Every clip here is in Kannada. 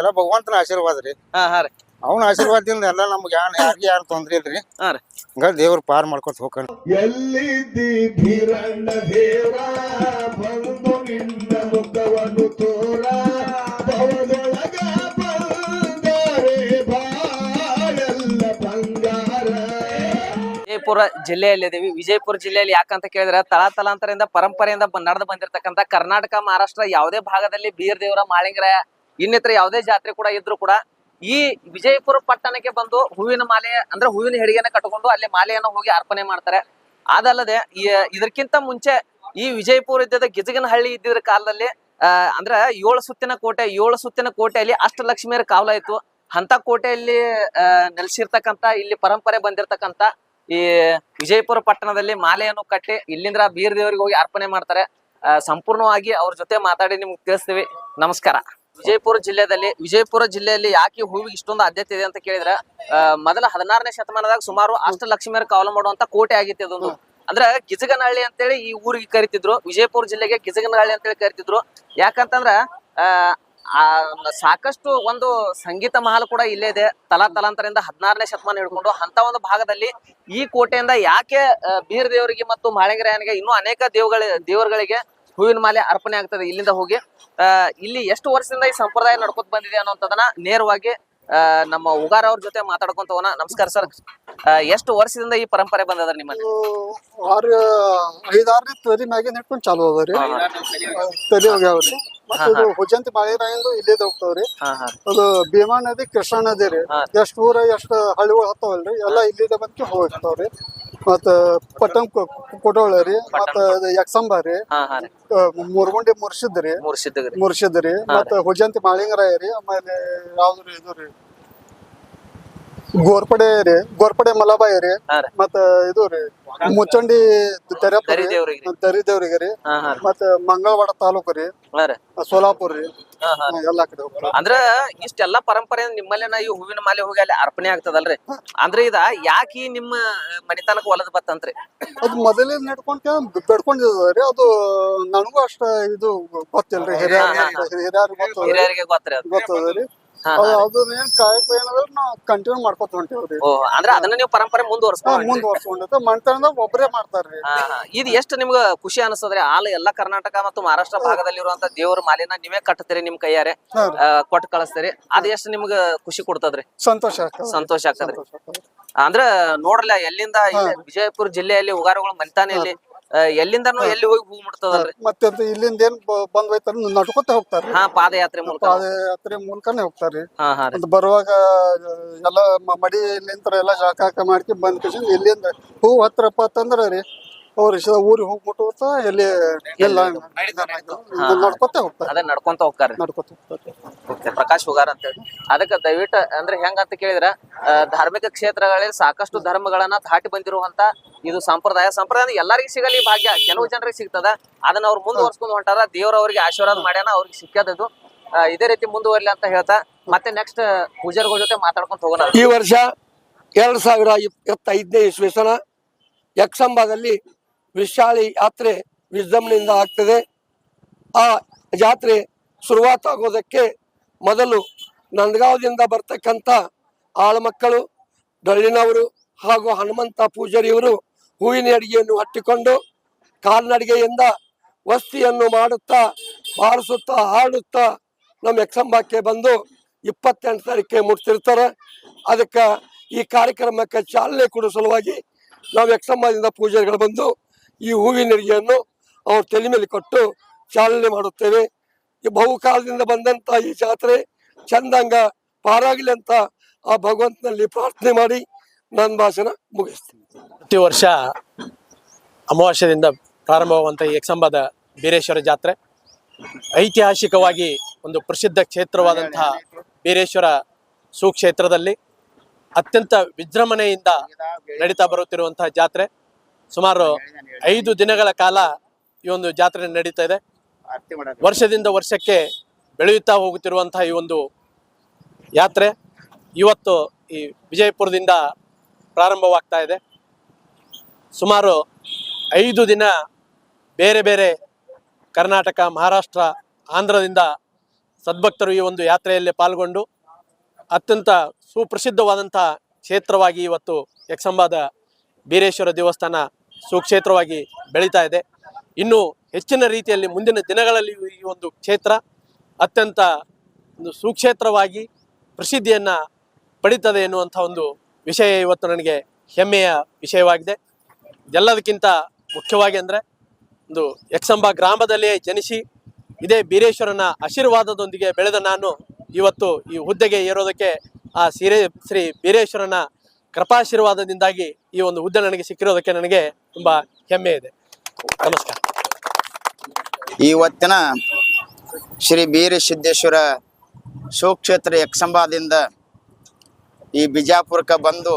ಎಲ್ಲ ಭಗವಂತನ ಆಶೀರ್ವಾದ ರೀ. ಹಾ ಹಾ ರೀ. ಅವನ ಆಶೀರ್ವಾದದಿಂದ ಎಲ್ಲ ನಮ್ಗೆ ಯಾನ್ ಯಾರಿಗೆ ಯಾರು ತೊಂದ್ರೆ ಇಲ್ರಿ. ಹಾ ರೀ. ಹಂಗ ದೇವ್ರ ಪಾರ್ ಮಾಡ್ಕೊತ ಹೋಗ್ತಾನ ಎಲ್ಲಿದ್ದಿ ಭಿರಣ್ಣ ದೇವ? ಬಂದು ನಿನ್ನ ಮುಖವನ್ನು ತೋರ. ಭವದೊಳಗ ಬಂದರೆ ಬಾಳೆಲ್ಲ ಬಂಗಾರ. ವಿಜಯಪುರ ಜಿಲ್ಲೆಯಲ್ಲಿದ್ದೀವಿ ವಿಜಯಪುರ ಜಿಲ್ಲೆಯಲ್ಲಿ ಯಾಕಂತ ಕೇಳಿದ್ರೆ ತಲಾತಲಾಂತರದಿಂದ ಪರಂಪರೆಯಿಂದ ನಡೆದು ಬಂದಿರತಕ್ಕಂತ ಕರ್ನಾಟಕ ಮಹಾರಾಷ್ಟ್ರ ಯಾವುದೇ ಭಾಗದಲ್ಲಿ ಬೀರ್ ದೇವರ ಮಾಳಿಂಗರ ಇನ್ನಿತರ ಯಾವುದೇ ಜಾತ್ರೆ ಕೂಡ ಇದ್ರು ಕೂಡ ಈ ವಿಜಯಪುರ ಪಟ್ಟಣಕ್ಕೆ ಬಂದು ಹೂವಿನ ಮಾಲೆ, ಅಂದ್ರೆ ಹೂವಿನ ಹೆಡಿಗೆನ ಕಟ್ಕೊಂಡು ಅಲ್ಲಿ ಮಾಲೆಯನ್ನು ಹೋಗಿ ಅರ್ಪಣೆ ಮಾಡ್ತಾರೆ. ಅದಲ್ಲದೆ ಇದಕ್ಕಿಂತ ಮುಂಚೆ ಈ ವಿಜಯಪುರ ಇದ್ದದ ಗಿಜಗನಹಳ್ಳಿ ಇದ್ದಿದ್ರ ಕಾಲದಲ್ಲಿ ಅಹ್ ಅಂದ್ರ ಏಳು ಸುತ್ತಿನ ಕೋಟೆ, ಏಳು ಸುತ್ತಿನ ಕೋಟೆಯಲ್ಲಿ ಅಷ್ಟಲಕ್ಷ್ಮಿಯರ ಕಾವಲ ಇತ್ತು. ಅಂತ ಕೋಟೆಯಲ್ಲಿ ಅಹ್ ನೆಲೆಸಿರ್ತಕ್ಕಂತ ಇಲ್ಲಿ ಪರಂಪರೆ ಬಂದಿರತಕ್ಕಂತ ಈ ವಿಜಯಪುರ ಪಟ್ಟಣದಲ್ಲಿ ಮಾಲೆಯನ್ನು ಕಟ್ಟಿ ಇಲ್ಲಿಂದ ಬೀರ್ ದೇವರಿಗೆ ಹೋಗಿ ಅರ್ಪಣೆ ಮಾಡ್ತಾರೆ. ಸಂಪೂರ್ಣವಾಗಿ ಅವ್ರ ಜೊತೆ ಮಾತಾಡಿ ನಿಮ್ಗೆ ತಿಳಿಸ್ತೀವಿ. ನಮಸ್ಕಾರ. ವಿಜಯಪುರ ಜಿಲ್ಲೆಯಲ್ಲಿ ವಿಜಯಪುರ ಜಿಲ್ಲೆಯಲ್ಲಿ ಯಾಕೆ ಹೂವಿಗೆ ಇಷ್ಟೊಂದು ಆದ್ಯತೆ ಇದೆ ಅಂತ ಕೇಳಿದ್ರೆ ಮೊದಲ ಹದಿನಾರನೇ ಶತಮಾನದಾಗ ಸುಮಾರು ಅಷ್ಟಲಕ್ಷ್ಮಿಯರ ಕಾವಲು ಮಾಡುವಂತ ಕೋಟೆ ಆಗಿತ್ತು ಅದೊಂದು ಅಂದ್ರೆ ಗಿಜಗನಹಳ್ಳಿ ಅಂತೇಳಿ ಈ ಊರಿಗೆ ಕರಿತಿದ್ರು ವಿಜಯಪುರ ಜಿಲ್ಲೆಗೆ ಗಿಜಗನಹಳ್ಳಿ ಅಂತೇಳಿ ಕರಿತಿದ್ರು. ಯಾಕಂತಂದ್ರ ಆ, ಸಾಕಷ್ಟು ಒಂದು ಸಂಗೀತ ಮಹಲ್ ಕೂಡ ಇಲ್ಲೇ ಇದೆ. ತಲಾ ತಲಾಂತರದಿಂದ ಹದಿನಾರನೇ ಶತಮಾನ ಹಿಡ್ಕೊಂಡು ಅಂತ ಒಂದು ಭಾಗದಲ್ಲಿ ಈ ಕೋಟೆಯಿಂದ ಯಾಕೆ ಬೀರ್ ದೇವರಿಗೆ ಮತ್ತು ಮಾಳಿಂಗರಾಯನಿಗೆ ಇನ್ನೂ ಅನೇಕ ದೇವಗಳ ದೇವರುಗಳಿಗೆ ಹೂವಿನ ಮಾಲೆ ಅರ್ಪಣೆ ಆಗ್ತದೆ. ಇಲ್ಲಿಂದ ಹೋಗಿ ಇಲ್ಲಿ ಎಷ್ಟು ವರ್ಷದಿಂದ ಈ ಸಂಪ್ರದಾಯ ನಡ್ಕೊತ ಬಂದಿದೆ ಅನ್ನೋಂಥದನ್ನ ನೇರವಾಗಿ ನಮ್ಮ ಉಗಾರ ಅವ್ರ ಜೊತೆ ಮಾತಾಡ್ಕೊಂತ ಹೋಗೋಣ ನಮಸ್ಕಾರ ಸರ್. ಎಷ್ಟು ವರ್ಷದಿಂದ ಈ ಪರಂಪರೆ ಬಂದದ ನಿಮ್ಮಲ್ಲಿ? ಆರು ಐದಾರನೇ ತೊರಿ ಮ್ಯಾಗಿನ ಹಿಡ್ಕೊಂಡು ಚಾಲು ಅದಾವ್ರಿ. ತಲಿ ಹೋಗ್ಯಾವ್ರಿ. ಇದು ಹುಜಂತಿ ಬಾಳೆರಾಯಿಂದ ಇಲ್ಲೇ ಹೋಗ್ತಾವ್ರಿ. ಅದು ಭೀಮಾ ನದಿ ಕೃಷ್ಣಾ ನದಿ ರೀ. ಎಷ್ಟು ಎಷ್ಟ್ ಊರ ಎಷ್ಟು ಹಳ್ಳಿಗಳು ಹತ್ತವಲ್ರಿ? ಎಲ್ಲಾ ಇಲ್ಲಿದ ಬಂದ್ಕೆ ಹೋಗ್ತಾವ್ರಿ. ಮತ್ತ ಪಟ್ಟಂ ಕೊಡೋಳ ರೀ ಮತ್ತ ಯಕ್ಸಂಬ ಯಕ್ಷಂಬ ರೀ. ಹಾ ಹಾ ರೀ. ಮುರ್ಗುಂಡಿ ಮುರ್ಸಿದ್ ರೀ. ಮೂರ್ ಸಿದ್ಧಗ್ರಿ ಮುರ್ಸಿದ್ ರೀ. ಮತ್ತ ಹುಜಂತಿ ಮಾಳಿಂಗರಾಯ ರೀ ಆಮೇಲೆ ಯಾವ್ದ್ರಿ ಇದು ರೀ? ಗೋರ್ಪಡೆ ರೀ ಗೋರ್ಪಡೆ ಮಲಬಾಯಿ ರೀ ಹಾ ರೀ. ಮತ್ತ ಇದು ರೀ ಮುಚ್ಚಂಡಿ ತೆರಪ್ಪ ದರಿ ರೀ ದೇವ್ರಿಗೆ ರೀ. ದರಿ ದೇವ್ರಿಗೆ ರೀ ಹಾ ಹಾ ರೀ. ಮತ್ತ ಮಂಗಳವಾಡ ತಾಲೂಕು ರೀ ಹಾ ರೀ. ಸೋಲಾಪುರ್ ರೀ ಹಾ ಹಾ ಎಲ್ಲಾ ಕಡೆ ಅಂದ್ರ ಇಷ್ಟೆಲ್ಲಾ ಪರಂಪರೆ ನಿಮ್ಮಲ್ಲೇನ ಈ ಹೂವಿನ ಮಾಲೆ ಹೋಗಿ ಅಲ್ಲಿ ಅರ್ಪಣೆ ಆಗ್ತದಲ್ರಿ? ಅಂದ್ರೆ ಇದ ಯಾಕೆ ನಿಮ್ಮ ಮನಿತನಕ ಹೊಲದ ಬತ್ತಂತ್ರಿ? ಅದು ಮೊದಲೇ ನಡ್ಕೊಂಡ್ ಬೆಡ್ಕೊಂಡಿದ್ರಿ ಅದು ನನಗೂ ಅಷ್ಟ ಇದು ಗೊತ್ತಿಲ್ರಿ ಹಿರಿಯರ್ ಹಿರಿಯರ್ ಗೊತ್ತದ ಹಿರಿಯರಿಗೆ ಗೊತ್ತ್ರಿ ಅದು. ಗೊತ್ತದ ರೀ. ಹಾ, ಅದು ಅದು ಏನ್ ಕಾಯಕ ಏನಂದ್ರ ನಾವ್ ಕಂಟಿನ್ಯೂ ಮಾಡ್ಕೊತ ಹೊಂಟೇವ್ರಿ ಓ ಅಂದ್ರ ಅದನ್ನ ನೀವು ಪರಂಪರೆ ಮುಂದುವರ್ಸ್ಕೊಂಡು ಮುಂದುವರ್ಸ್ಕೊಂಡೈತೆ ಮಂಟನದಾಗ ಒಬ್ಬರೇ ಮಾಡ್ತಾರ್ರಿ ಇದು ಎಷ್ಟು ನಿಮ್ಗ ಖುಷಿ ಅನಿಸ್ತದ್ರಿ ಹಾಲು ಎಲ್ಲಾ ಕರ್ನಾಟಕ ಮತ್ತು ಮಹಾರಾಷ್ಟ್ರ ಭಾಗದಲ್ಲಿ ಇರುವಂತ ದೇವರ ಮಾಲಿನ ನೀವೇ ಕಟ್ಟತೀರಿ ನಿಮ್ ಕೈಯಾರೆ ಕೊಟ್ಟು ಕಳಿಸ್ತೀರಿ. ಅದ್ ಎಷ್ಟು ನಿಮ್ಗೆ ಖುಷಿ ಕೊಡ್ತದ್ರಿ? ಸಂತೋಷ ಸಂತೋಷ ಆಗ್ತದ್ರಿ. ಅಂದ್ರ ನೋಡ್ರಲ್ಲ ಎಲ್ಲಿಂದ ವಿಜಯಪುರ ಜಿಲ್ಲೆಯಲ್ಲಿ ಉಗಾರಗಳು ಮನಿತಾನೆಯಲ್ಲಿ ಎಲ್ಲಿಂದನೂ ಎಲ್ಲಿ ಹೋಗಿ ಹೂ ಮುಟ್ತದಲ್ರಿ? ಮತ್ತೆ ಅದು ಇಲ್ಲಿಂದ ಏನ್ ಬ- ಬಂದ್ ಹೋಯ್ತಾರ ನಡ್ಕೊತ ಹೋಗ್ತಾರ್ರಿ. ಹಾ ಪಾದಯಾತ್ರೆ ಮೂಲಕ ಪಾದಯಾತ್ರೆ ಮೂಲಕನೇ ಹೋಗ್ತಾರ್ರಿ. ಹಾ ಹಾ ರೀ. ಅದು ಬರುವಾಗ ಎಲ್ಲ ಮಡಿ ಮಡಿಲಿಂತ್ರ ಎಲ್ಲ ಜಾಕ ಹಾಕ ಮಾಡ್ಕೊಂಡ್ ಬಂದ್ ಕಿಶನ್ ಇಲ್ಲಿಂದ ಹೂ ಹತ್ರಪ್ಪ ಅಂತಂದ್ರ ರೀ ಅವ್ರ ಊರಿಗೆ ಹೋಗ್ಬಿಟ್ಟು ಎಲ್ಲಿ ಎಲ್ಲ ನಡ್ಕೊತ ಹೋಗ್ತಾರೆ. ಅದೇ ನಡ್ಕೊಂತ ನಡ್ಕೊತ ಹೋಗ್ತಾರೆ. ಓಕೆ ಪ್ರಕಾಶ್ ಹುಗಾರ್ ಅಂತ ಹೇಳಿ. ಅದಕ್ಕೆ ದಯವಿಟ್ಟು ಅಂದ್ರೆ ಹೆಂಗ ಅಂತ ಕೇಳಿದ್ರ ಆ, ಧಾರ್ಮಿಕ ಕ್ಷೇತ್ರಗಳಲ್ಲಿ ಸಾಕಷ್ಟು ಧರ್ಮಗಳನ್ನ ದಾಟಿ ಬಂದಿರುವಂತ ಇದು ಸಂಪ್ರದಾಯ. ಸಂಪ್ರದಾಯ ಅಂದ್ರೆ ಎಲ್ಲರಿಗೂ ಸಿಗಲಿ ಭಾಗ್ಯ. ಕೆಲವು ಜನರಿಗೆ ಸಿಗ್ತದ. ಅದನ್ನ ಅವ್ರು ಮುಂದುವರ್ಸ್ಕೊಂಡು ಹೊಂಟಾರ ದೇವ್ರ ಅವ್ರಿಗೆ ಆಶೀರ್ವಾದ ಮಾಡ್ಯಾನ ಅವ್ರಿಗೆ ಸಿಕ್ಕದ್ದು ಆ, ಇದೇ ರೀತಿ ಮುಂದುವರ್ಲಿ ಅಂತ ಹೇಳ್ತಾ ಮತ್ತೆ ನೆಕ್ಸ್ಟ್ ಪೂಜಾರಿಗಳ ಜೊತೆ ಮಾತಾಡ್ಕೊಂತ ಹೋಗೋಣ. ಈ ವರ್ಷ ಎರಡ್ ಸಾವಿರ ಇಪ್ಪತ್ತೈದನೇ ಇಸ್ವಿಸನ ಯಕ್ಷಂಬದಲ್ಲಿ ವಿಶಾಲಿ ಯಾತ್ರೆ ವಿಜೃಂಭಣೆಯಿಂದ ಆಗ್ತದೆ. ಆ ಜಾತ್ರೆ ಶುರುವಾತಾಗೋದಕ್ಕೆ ಮೊದಲು ನಂದಗಾಂವದಿಂದ ಬರ್ತಕ್ಕಂಥ ಆಳಮಕ್ಕಳು, ಡೊಳ್ಳಿನವರು ಹಾಗೂ ಹನುಮಂತ ಪೂಜಾರಿಯವರು ಹೂವಿನ ಅಡಿಗೆಯನ್ನು ಹಟ್ಟಿಕೊಂಡು ಕಾಲ್ನಡಿಗೆಯಿಂದ ವಸ್ತಿಯನ್ನು ಮಾಡುತ್ತಾ ಬಾರಿಸುತ್ತಾ ಹಾಡುತ್ತಾ ನಮ್ಮ ಯಕ್ಷಂಬಕ್ಕೆ ಬಂದು ಇಪ್ಪತ್ತೆಂಟು ತಾರೀಕಿಗೆ ಮುಟ್ತಿರ್ತಾರೆ. ಅದಕ್ಕೆ ಈ ಕಾರ್ಯಕ್ರಮಕ್ಕೆ ಚಾಲನೆ ಕೊಡೋ ಸಲುವಾಗಿ ನಾವು ಯಕ್ಷಂಬದಿಂದ ಪೂಜಾರಿಗಳು ಬಂದು ಈ ಹೂವಿನ ಅಡಿಗೆಯನ್ನು ಅವ್ರ ತಲೆ ಮೇಲೆ ಕೊಟ್ಟು ಚಾಲನೆ ಮಾಡುತ್ತೇವೆ. ಈ ಬಹುಕಾಲದಿಂದ ಬಂದಂತ ಈ ಜಾತ್ರೆ ಚಂದಂಗ ಪಾರಾಗಲಿ ಅಂತ ಆ ಭಗವಂತನಲ್ಲಿ ಪ್ರಾರ್ಥನೆ ಮಾಡಿ ನನ್ನ ಭಾಷಣ ಮುಗಿಸ್ತೀನಿ. ಪ್ರತಿ ವರ್ಷ ಅಮಾವಾಸ್ಯದಿಂದ ಪ್ರಾರಂಭವಾಗುವಂಥ ಈ ಬೀರೇಶ್ವರ ಜಾತ್ರೆ ಐತಿಹಾಸಿಕವಾಗಿ ಒಂದು ಪ್ರಸಿದ್ಧ ಕ್ಷೇತ್ರವಾದಂತಹ ಬೀರೇಶ್ವರ ಸುಕ್ಷೇತ್ರದಲ್ಲಿ ಅತ್ಯಂತ ವಿಜೃಂಭಣೆಯಿಂದ ನಡೀತಾ ಬರುತ್ತಿರುವಂತಹ ಜಾತ್ರೆ. ಸುಮಾರು ಐದು ದಿನಗಳ ಕಾಲ ಈ ಒಂದು ಜಾತ್ರೆ ನಡೀತಾ ಇದೆ. ವರ್ಷದಿಂದ ವರ್ಷಕ್ಕೆ ಬೆಳೆಯುತ್ತಾ ಹೋಗುತ್ತಿರುವಂತಹ ಈ ಒಂದು ಯಾತ್ರೆ ಇವತ್ತು ಈ ವಿಜಯಪುರದಿಂದ ಪ್ರಾರಂಭವಾಗ್ತಾ ಇದೆ. ಸುಮಾರು ಐದು ದಿನ ಬೇರೆ ಬೇರೆ ಕರ್ನಾಟಕ ಮಹಾರಾಷ್ಟ್ರ ಆಂಧ್ರದಿಂದ ಸದ್ಭಕ್ತರು ಈ ಒಂದು ಯಾತ್ರೆಯಲ್ಲಿ ಪಾಲ್ಗೊಂಡು ಅತ್ಯಂತ ಸುಪ್ರಸಿದ್ಧವಾದಂಥ ಕ್ಷೇತ್ರವಾಗಿ ಇವತ್ತು ಯಕ್ಷಂಬಾದ ಬೀರೇಶ್ವರ ದೇವಸ್ಥಾನ ಸುಕ್ಷೇತ್ರವಾಗಿ ಬೆಳೀತಾ ಇದೆ. ಇನ್ನು ಹೆಚ್ಚಿನ ರೀತಿಯಲ್ಲಿ ಮುಂದಿನ ದಿನಗಳಲ್ಲಿ ಈ ಒಂದು ಕ್ಷೇತ್ರ ಅತ್ಯಂತ ಒಂದು ಸುಕ್ಷೇತ್ರವಾಗಿ ಪ್ರಸಿದ್ಧಿಯನ್ನು ಪಡೀತದೆ ಎನ್ನುವಂಥ ಒಂದು ವಿಷಯ ಇವತ್ತು ನನಗೆ ಹೆಮ್ಮೆಯ ವಿಷಯವಾಗಿದೆ. ಇದೆಲ್ಲದಕ್ಕಿಂತ ಮುಖ್ಯವಾಗಿ ಅಂದರೆ ಒಂದು ಯಕ್ಷಂಬ ಗ್ರಾಮದಲ್ಲಿಯೇ ಜನಿಸಿ ಇದೇ ಬೀರೇಶ್ವರನ ಆಶೀರ್ವಾದದೊಂದಿಗೆ ಬೆಳೆದ ನಾನು ಇವತ್ತು ಈ ಹುದ್ದೆಗೆ ಏರೋದಕ್ಕೆ ಆ ಸಿರೇ ಶ್ರೀ ಬೀರೇಶ್ವರನ ಕೃಪಾಶೀರ್ವಾದದಿಂದಾಗಿ ಈ ಒಂದು ಹುದ್ದೆ ನನಗೆ ಸಿಕ್ಕಿರೋದಕ್ಕೆ ನನಗೆ ತುಂಬಾ ಹೆಮ್ಮೆ ಇದೆ. ನಮಸ್ಕಾರ. ಇವತ್ತಿನ ಶ್ರೀ ಬೀರಸಿದ್ದೇಶ್ವರ ಶಿವಕ್ಷೇತ್ರ ಯಕ್ಷಂಬಾದಿಂದ ಈ ಬಿಜಾಪುರಕ್ಕೆ ಬಂದು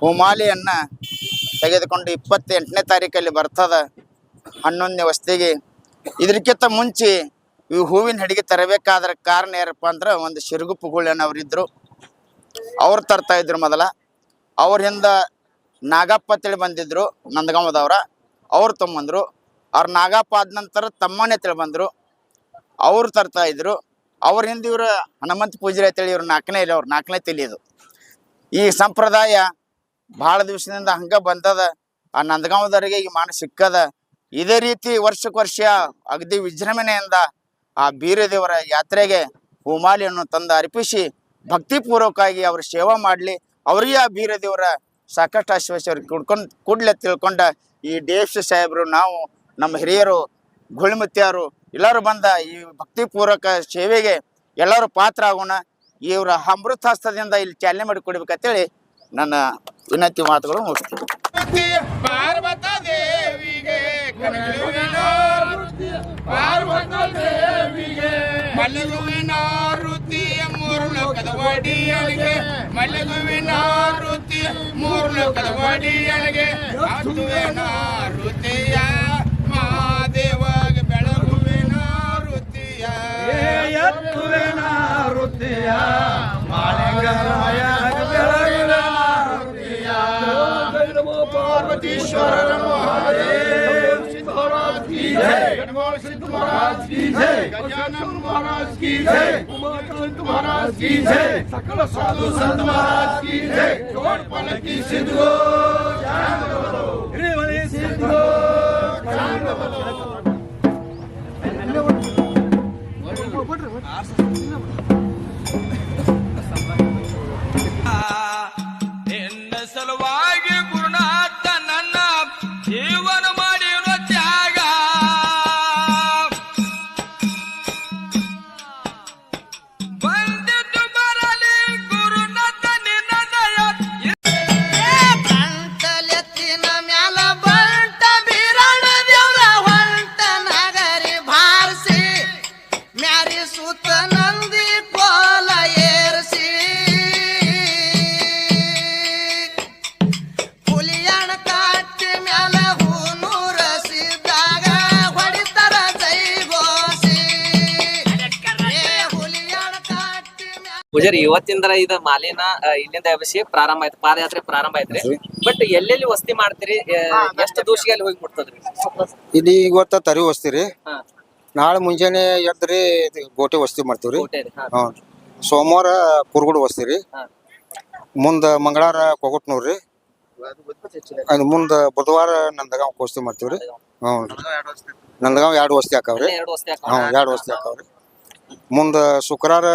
ಹುಮಾಲಿಯನ್ನು ತೆಗೆದುಕೊಂಡು ಇಪ್ಪತ್ತೆಂಟನೇ ತಾರೀಕಲ್ಲಿ ಬರ್ತದ ಹನ್ನೊಂದನೇ ವಸ್ತಿಗೆ. ಇದಕ್ಕಿಂತ ಮುಂಚೆ ಈ ಹೂವಿನ ಹಡಿಗೆ ತರಬೇಕಾದ್ರೆ ಕಾರಣ ಏನಪ್ಪ ಅಂದ್ರೆ ಒಂದು ಶಿರುಗುಪ್ಪುಗಳನ್ನ ಅವರಿದ್ದರು ಅವ್ರು ತರ್ತಾ ಇದ್ರು ಮೊದಲ. ಅವ್ರ ಹಿಂದ ನಾಗಪ್ಪ ತಿಳಿ ಬಂದಿದ್ರು ನಂದಗಾಮದವ್ರ ಅವ್ರು. ತಮ್ಮಂದ್ರು ಅವ್ರ ನಾಗಪ್ಪ ಆದ ನಂತರ ತಮ್ಮನೇ ತಿಳಿ ಬಂದ್ರು. ಅವ್ರು ತರ್ತಾ ಇದ್ರು. ಅವ್ರ ಹಿಂದೆ ಇವ್ರು ಹನುಮಂತ ಪೂಜಾರಿ ಅಂತೇಳಿ ಇವ್ರು ನಾಲ್ಕನೇ ಇಲ್ಲ ಅವ್ರು ನಾಲ್ಕನೇ ತಿಳಿಯೋದು ಈ ಸಂಪ್ರದಾಯ ಭಾಳ ದಿವಸದಿಂದ ಹಂಗ ಬಂದದ. ಆ ನಂದಗಾಂವದವರಿಗೆ ಈ ಮಾನ ಸಿಕ್ಕದ. ಇದೇ ರೀತಿ ವರ್ಷಕ್ಕೆ ವರ್ಷ ಅಗದಿ ವಿಜೃಂಭಣೆಯಿಂದ ಆ ಬೀರದೇವರ ಯಾತ್ರೆಗೆ ಹೂಮಾಲಿಯನ್ನು ತಂದು ಅರ್ಪಿಸಿ ಭಕ್ತಿಪೂರ್ವಕವಾಗಿ ಅವರು ಸೇವಾ ಮಾಡಲಿ. ಅವರಿಗೆ ಆ ಬೀರದೇವರ ಸಾಕಷ್ಟು ಆಶೀರ್ವಾದ ಕುಡ್ಕೊಂಡು, ಕೂಡ್ಲೆ ತಿಳ್ಕೊಂಡ ಈ ಡಿ ಸಾಹೇಬರು, ನಾವು ನಮ್ಮ ಹಿರಿಯರು, ಗುಳಿಮತ್ಯಾರು, ಎಲ್ಲರೂ ಬಂದ ಈ ಭಕ್ತಿಪೂರ್ವಕ ಸೇವೆಗೆ ಎಲ್ಲರೂ ಪಾತ್ರ ಆಗೋಣ ಇವರ ಅಮೃತಾಸ್ತದಿಂದ ಇಲ್ಲಿ ಚಾಲನೆ ಮಾಡಿ ಕೊಡ್ಬೇಕಂತೇಳಿ ನನ್ನ ವಿನಂತಿ ಮಾತುಗಳು ಮುಗಿಸ್ತೀನಿ. ಒಡಿಯಲಿಗೆ ಮಲಗುವಿನ ಋತಿ ಮೂರು ಲೋಕದ ಒಡಿಯಲಿಗೆ ಋತಿಯ ಮಹಾದೇವಾಗ ಬೆಳಗುವಿನ ಋತಿಯ ಎತ್ತುವಿನ ಋತಿಯ ಮಾಳಿಂಗರಾಯ ಬೆಳಗಿನ ಋತಿಯ ಪಾರ್ವತೀಶ್ವರನ ಮಹಾದೇವ. महाराज की जय। गणगौर सिद्ध महाराज की जय। गजानन महाराज की जय। उमाकांत महाराज की जय। सकल साधु संत महाराज की जय। जोड की सिद्ध हो। गो सिद्ध हो। गो आठ ಪೂಜಾರಿ ಇವತ್ತಿಂದ ಇದ ಮಾಲಿನ ಇಲ್ಲಿಂದ ಎಬ್ಬಿಸಿ ಪ್ರಾರಂಭ ಆಯ್ತು ಪಾದಯಾತ್ರೆ ಪ್ರಾರಂಭ ಆಯ್ತ್ರಿ. ಬಟ್ ಎಲ್ಲೆಲ್ಲಿ ವಸ್ತಿ ಮಾಡ್ತೀರಿ? ಎಷ್ಟು ದೋಷಿಗೆ ಅಲ್ಲಿ ಹೋಗಿ ಮುಟ್ತದ್ರಿ? ಇಲ್ಲಿ ಇವತ್ತ ತರಿ ವಸ್ತಿರಿ. ನಾಳೆ ಮುಂಜಾನೆ ಎದ್ರಿ ಇದು ಗೋಟೆ ವಸ್ತಿ ಮಾಡ್ತೀವ್ರಿ. ಹಾ. ಸೋಮವಾರ ಕುರುಗುಡು ವಸ್ತಿರಿ. ಮುಂದ ಮಂಗಳವಾರ ಕೊಗಟ್ನೂರ್ರಿ. ಅದು ಮುಂದ ಬುಧವಾರ ನಂದಗಾಂವ್ ವಸ್ತಿ ಮಾಡ್ತೀವ್ರಿ. ಹ್ಞೂ. ನಂದಗಾಂವ್ ಎರಡು ವಸ್ತಿ ಹಾಕಾವ್ರಿ. ಎರಡು ವಸ್ತಿ ಹಾಕವ್ರಿ. ಹ್ಞೂ ಎರಡು ವಸ್ತಿ ಹಾಕಾವ್ರಿ. ಮುಂದ ಶುಕ್ರವಾರ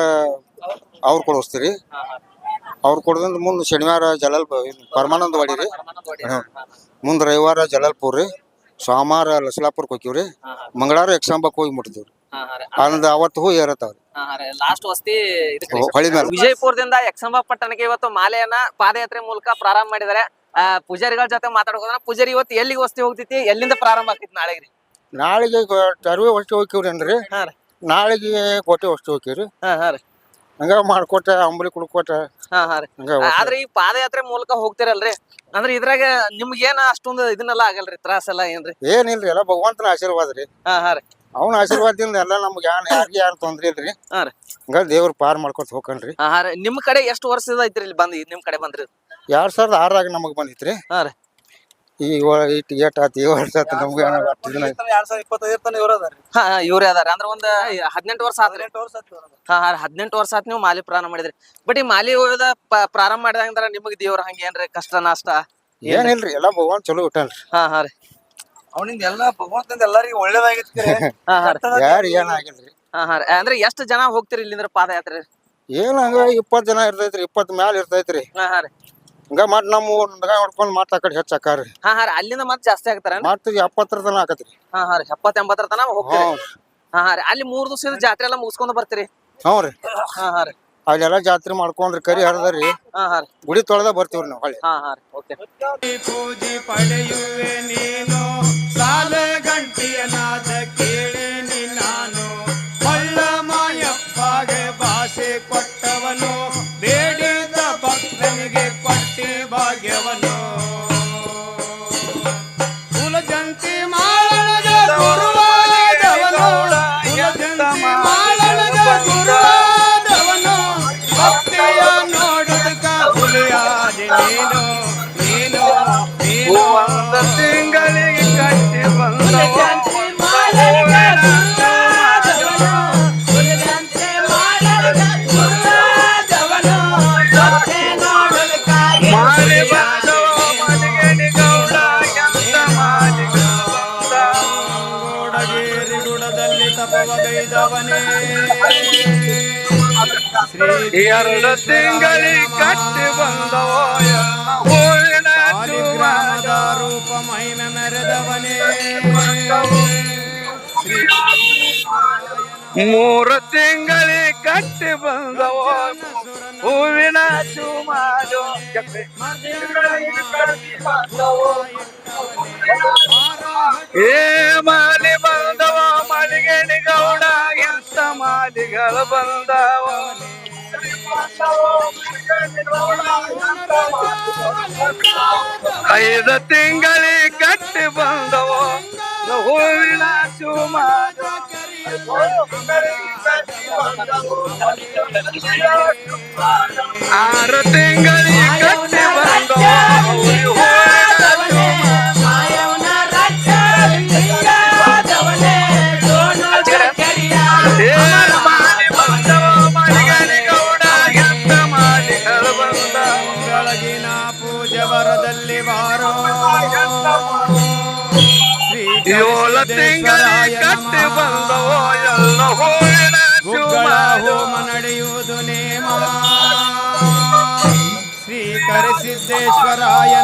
ಅವ್ರ ಕೊಡಿಸ್ತೀರಿ ಅವ್ರು ಕೊಡದಿಂದ ಮುಂದೆ ಶನಿವಾರ ಜಲಲ್ ಪರಮಾನಂದ ವಾಡಿ ರೀ. ಹ್ಮ್. ಮುಂದೆ ರವಿವಾರ ಜಲಲ್ಪುರ್ ರೀ. ಸೋಮವಾರ ಲಸಲಾಪುರಕ್ಕೆ ರೀ ಮಂಗಳವಾರ ಎಕ್ಸಾಂಬಕ್ ಹೋಗಿ ಮುಟ್ತೀವ್ರಿ. ಅಂದ ಅವತ್ತು ಹೂ ಏರತಾವ್ರಿ ಲಾಸ್ಟ್ ವಸ್ತಿ ಇದಕ್ಕೆ ರೀ. ಹೊಳಿ ಮೇಲೆ ವಿಜಯಪುರದಿಂದ ಯಕ್ಷಂಬ ಪಟ್ಟಣಕ್ಕೆ ಇವತ್ತು ಮಾಲೆಯನ್ನ ಪಾದಯಾತ್ರೆ ಮೂಲಕ ಪ್ರಾರಂಭ ಮಾಡಿದ್ದಾರೆ. ಆ ಪೂಜಾರಿಗಳ ಜೊತೆ ಮಾತಾಡ್ಕೋದ್ರ ಪೂಜಾರಿ ಇವತ್ತು ಎಲ್ಲಿಗೆ ವಸ್ತಿ ಹೋಗ್ತೈತಿ ಎಲ್ಲಿಂದ ಪ್ರಾರಂಭ ಆಗ್ತೈತಿ ನಾಳೆಗೆ ರೀ? ನಾಳೆಗೆ ಟರ್ವೆ ವಸ್ತಿ ಹೋಗ್ತೀವ್ರಿ ಹಾ ನಾಳೆಗೆ ಕೋಟೆ ವಸ್ತಿ ಹೋಗ್ತೀವ್ರಿ. ಹಾ ಹಾ ರೀ. ಹಂಗ ಮಾಡ್ಕೊಟ್ಟ ಅಂಬಲಿ ಕುಡ್ಕೋಟ ಹಾ ಹಾ ರೀ. ಹಂಗ ಆದ್ರೆ ಈ ಪಾದಯಾತ್ರೆ ಮೂಲಕ ಹೋಗ್ತಿರಲ್ರಿ? ಅಂದ್ರೆ ಇದ್ರಾಗ ನಿಮ್ಗೆ ಏನ ಅಷ್ಟೊಂದು ಇದನ್ನೆಲ್ಲ ಆಗಲ್ರಿ ತ್ರಾಸ ಎಲ್ಲ ಏನ್ರಿ? ಏನಿಲ್ರಿ ಎಲ್ಲ ಭಗವಂತನ ಆಶೀರ್ವಾದ ರೀ. ಹಾ ಹಾ ರೀ. ಅವನ ಆಶೀರ್ವಾದದಿಂದ ಎಲ್ಲ ನಮ್ಗೆ ಯಾನ್ ಯಾರಿಗೆ ಯಾರು ತೊಂದ್ರೆ ಇಲ್ರಿ. ಹಾ ರೀ. ಹಂಗ ದೇವ್ರ ಪಾರ್ ಮಾಡ್ಕೊತ ಹೋಗ್ಕಣ್ರಿ. ಹಾ ಹಾ ರೀ. ನಿಮ್ ಕಡೆ ಎಷ್ಟು ವರ್ಷದ ಐತ್ರಿ ಇಲ್ಲಿ ಬಂದ್ ನಿಮ್ ಕಡೆ ಬಂದ್ರಿ? ಎರಡ್ ಸಾವಿರದ ಆರಾಗ ನಮಗ್ ಬಂದಿತ್ರಿ. ಹಾ ರೀ. ಈ ಇಟ್ಟು ಏಟ್ ಆತು ಈ ವರ್ಷ ಆತು ನಮ್ಗೆ. ಎರಡ್ ಸಾವಿರ ಇಪ್ಪತ್ತೈದು ತನ ಇವ್ರ ಅದಾರ. ಹಾ ಇವ್ರೇ ಅದಾರ. ಅಂದ್ರ ಒಂದ್ ಹದಿನೆಂಟು ವರ್ಷ ಆತ್ರಿ. ಹಾ ಹಾ ಹದಿನೆಂಟು ವರ್ಷ ಆತ್ ನೀವು ಮಾಲಿ ಪ್ರಾರಂಭ ಮಾಡಿದ್ರಿ. ಬಟ್ ಈ ಮಾಲಿ ಹೋದ ಪ- ಪ್ರಾರಂಭ ಮಾಡಿದಂದ್ರ ನಿಮಗ್ ದೇವ್ರ ಹಂಗ ಏನ್ರಿ ಕಷ್ಟ ನಷ್ಟ? ಏನಿಲ್ರಿ ಎಲ್ಲ ಭಗವಾನ್ ಚಲೋ ಇಟ್ಟನ್ರಿ ಹಾ ಹಾ ರೀ. ಅವನಿಂದ ಎಲ್ಲಾ ಭಗವಂತಂದ ಎಲ್ಲರಿಗೂ ಒಳ್ಳೇದಾಗಿತ್ತು ಹಾ ಹಾ ರೀ. ಯಾರು ಏನಾಗಿಲ್ರಿ ಹಾ ಹಾ ರೀ. ಅಂದ್ರೆ ಎಷ್ಟ್ ಜನ ಹೋಗ್ತಿರಿ ಇಲ್ಲಿಂದ್ರ ಪಾದಯಾತ್ರೆ? ಏನ್ ಹಂಗ ಇಪ್ಪತ್ ಜನ ಇರ್ತೈತ್ರಿ ಇಪ್ಪತ್ ಮ್ಯಾಲ ಇರ್ತೈತ್ರಿ. ಹಾ ಹಾ ರೀ. ಹಂಗ ಮತ್ ನಮ್ಮ ನಗ ಹೊಡ್ಕೊಂಡ್ ಮತ್ ಆ ಕಡೆ ಹೆಚ್ಚಾಕಾರಿ ಹಾ ಹಾ ರೀ. ಅಲ್ಲಿಂದ ಮತ್ತೆ ಜಾಸ್ತಿ ಆಗ್ತಾರ ಮತ್ತೆ ಎಪ್ಪತ್ತರ ತನ ಆಕತ್ರಿ ಹಾ ಹಾ ರೀ. ಎಪ್ಪತ್ ಎಂಬತ್ತರ ತನ ಹೋಗ್ತೀರಿ? ಹ್ಞೂ ಹಾ ಹಾ ರೀ. ಅಲ್ಲಿ ಮೂರ್ ದಿವಸದ ಜಾತ್ರೆ ಎಲ್ಲ ಮುಗಿಸ್ಕೊಂಡ್ ಬರ್ತೀರಿ? ಹ್ಞೂ ರೀ. ಹಾ ಹಾ ರೀ. ಅಲ್ಲೆಲ್ಲ ಜಾತ್ರೆ ಮಾಡ್ಕೊಂಡ್ರಿ ಕರಿ ಹರಿದ್ರಿ ಹಾ ಹಾ ರೀ. ಗುಡಿ ತೊಳೆದ ಬರ್ತೀವ್ರಿ ನಾವು ಹೊಳ್ಳಿ. ಹಾ ಹಾ ರೀ. ಓಕೆ. ಪೂಜಿ ಪಡೆಯುವೆ ನೀನು? ಸಾಲ ಗಂಟಿಯ ನಾದ ಕೇಳೇನಿ ನಾನು ಎರಡು ತಿಂಗಳಿ ಕಟ್ಟಿ ಬಂದವ ಗ್ರಾಮದ ರೂಪ ಮಹಿಮೆ ಮೆರೆದವನೇ ಮೂರು ತಿಂಗಳಿ ಕಟ್ಟಿ ಬಂದವ ಹೂವಿನ ಸುಮಾರು ಏ ಮಾಲಿ ಮಾಲಿಗಳು ಬಂದವ. ಐದು ತಿಂಗಳಿ ಕಟ್ಟಿ ಬಂದವ. ಹೂವಿನ ಸುಮಾರು. ಆರು ತಿಂಗಳಿ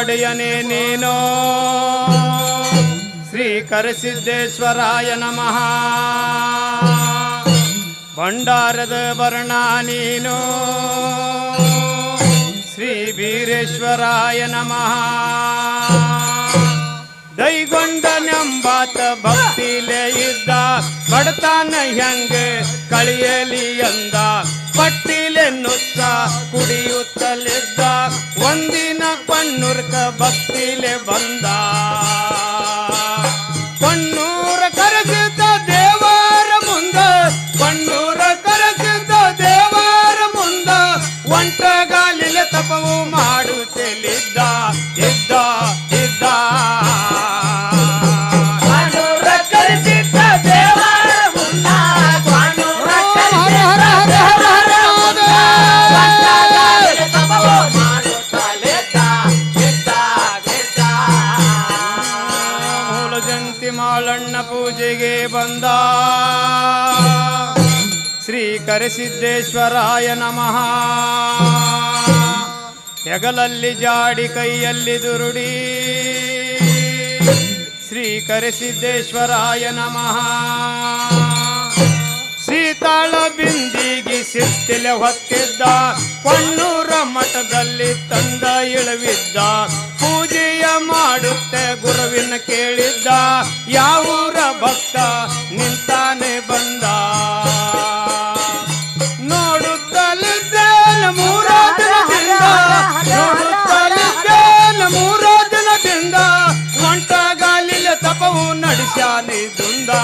ಒಡೆಯನೇ ನೀನೋ? ಶ್ರೀ ಕರಸಿದ್ದೇಶ್ವರಾಯ ನಮಃ. ಭಂಡಾರದ ವರ್ಣ ನೀನು? ಶ್ರೀ ವೀರೇಶ್ವರಾಯ ನಮಃ. ದೈಗೊಂಡನೆಂಬಾತ ಭಕ್ತಿಲೇ ಇದ್ದ ಬಡತಾನ ಹೆಂಗೆ ಕಳಿಯಲಿ ಎಂದ ಪಟ್ಟಿಲೆ ನುತ್ತ ಕುಡಿಯುತ್ತಲಿದ್ದ ಒಂದಿನ ಕಣ್ಣುರ್ಕ ಭಕ್ತಿಲೆ ಬಂದ. ಕರಿಸಿದ್ದೇಶ್ವರಾಯ ನಮಃ. ಹೆಗಲಲ್ಲಿ ಜಾಡಿ ಕೈಯಲ್ಲಿ ದುರುಡಿ. ಶ್ರೀ ಕರಿಸಿದ್ದೇಶ್ವರಾಯ ನಮಃ. ಸೀತಾಳ ಬಿಂದಿಗೆ ಸಿತ್ತಿಲೆ ಹೊತ್ತಿದ್ದ ಕೊಣ್ಣೂರ ಮಠದಲ್ಲಿ ತಂದ ಇಳವಿದ್ದ, ಪೂಜೆಯ ಮಾಡುತ್ತೆ ಗುರುವಿನ ಕೇಳಿದ್ದ ಯಾವೂರ ಭಕ್ತ ನಿಂತ దుందా